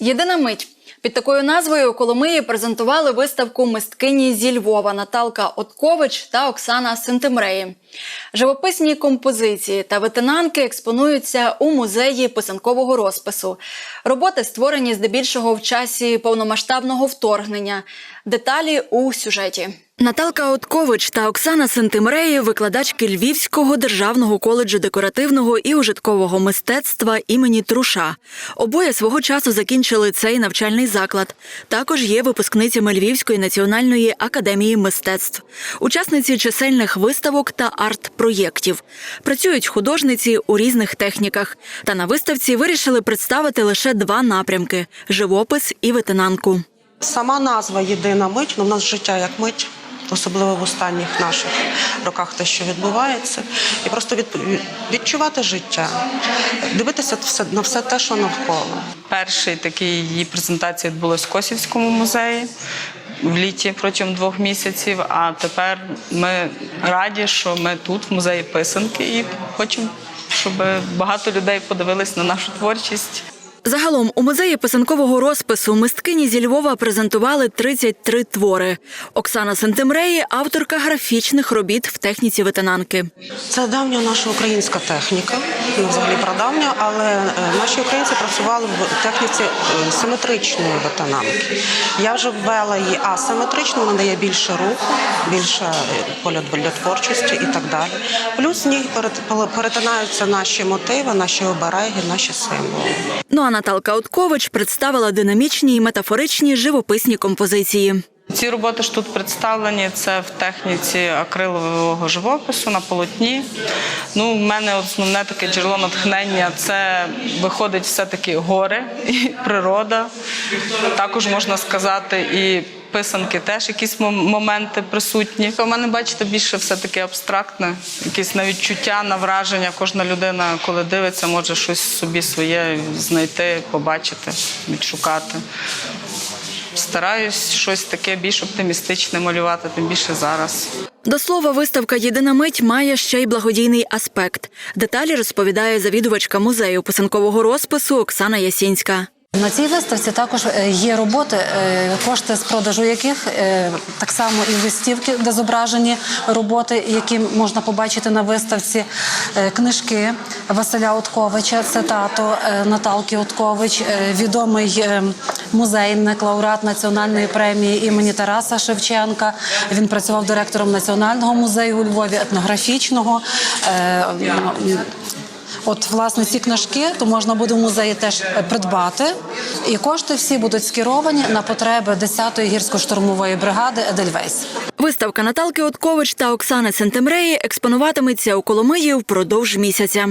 Єдина мить. Під такою назвою Коломиї презентували виставку мисткині зі Львова Наталка Откович та Оксана Сентимреї. Живописні композиції та ветенанки експонуються у музеї писанкового розпису. Роботи створені здебільшого в часі повномасштабного вторгнення. Деталі у сюжеті. Наталка Откович та Оксана Сентимреї – викладачки Львівського державного коледжу декоративного і ужиткового мистецтва імені Труша. Обоє свого часу закінчили цей навчальний заклад. Також є випускницями Львівської національної академії мистецтв, учасниці чисельних виставок та арт-проєктів. Працюють художниці у різних техніках. Та на виставці вирішили представити лише два напрямки – живопис і ветенанку. Сама назва єдина мить, ну в нас життя як мить, особливо в останніх наших роках те, що відбувається, і просто від, відчувати життя, дивитися на все те, що навколо. Перший такий її презентація відбулась в Косівському музеї в літі протягом двох місяців. А тепер ми раді, що ми тут, в музеї писанки, і хочемо, щоб багато людей подивились на нашу творчість. Загалом у музеї писанкового розпису мисткині зі Львова презентували 33 твори. Оксана Сентимреї – авторка графічних робіт в техніці ветенанки. Це давня наша українська техніка, ну, взагалі прадавня, але е, наші українці працювали в техніці е, симетричної ветенанки. Я вже ввела її асиметрично, вона дає більше руху, більше е, поля творчості і так далі. Плюс в ній перет- перетинаються наші мотиви, наші обереги, наші символи. Ну а Наталка Откович представила динамічні і метафоричні живописні композиції. Ці роботи ж тут представлені. Це в техніці акрилового живопису на полотні. Ну, в мене основне таке джерело натхнення це виходить все-таки гори і природа. Також можна сказати, і писанки теж якісь моменти присутні. У мене, бачите, більше все-таки абстрактне, якісь на відчуття, на враження. Кожна людина, коли дивиться, може щось собі своє знайти, побачити, відшукати. Стараюсь щось таке більш оптимістичне малювати, тим більше зараз. До слова, виставка Єдина мить має ще й благодійний аспект. Деталі розповідає завідувачка музею писанкового розпису Оксана Ясінська. На цій виставці також е, є роботи, е, кошти з продажу яких е, так само і листівки, де зображені роботи, які можна побачити на виставці, книжки Василя Отковича, це тато Наталки Откович, відомий музейник, лауреат національної премії імені Тараса Шевченка. Він працював директором національного музею у Львові, етнографічного. От, власне, ці книжки то можна буде в музеї теж е, придбати, і кошти всі будуть скеровані на потреби 10-ї гірсько-штурмової бригади Едельвейс. Виставка Наталки Откович та Оксани Сентемреї експонуватиметься у Коломиї впродовж місяця.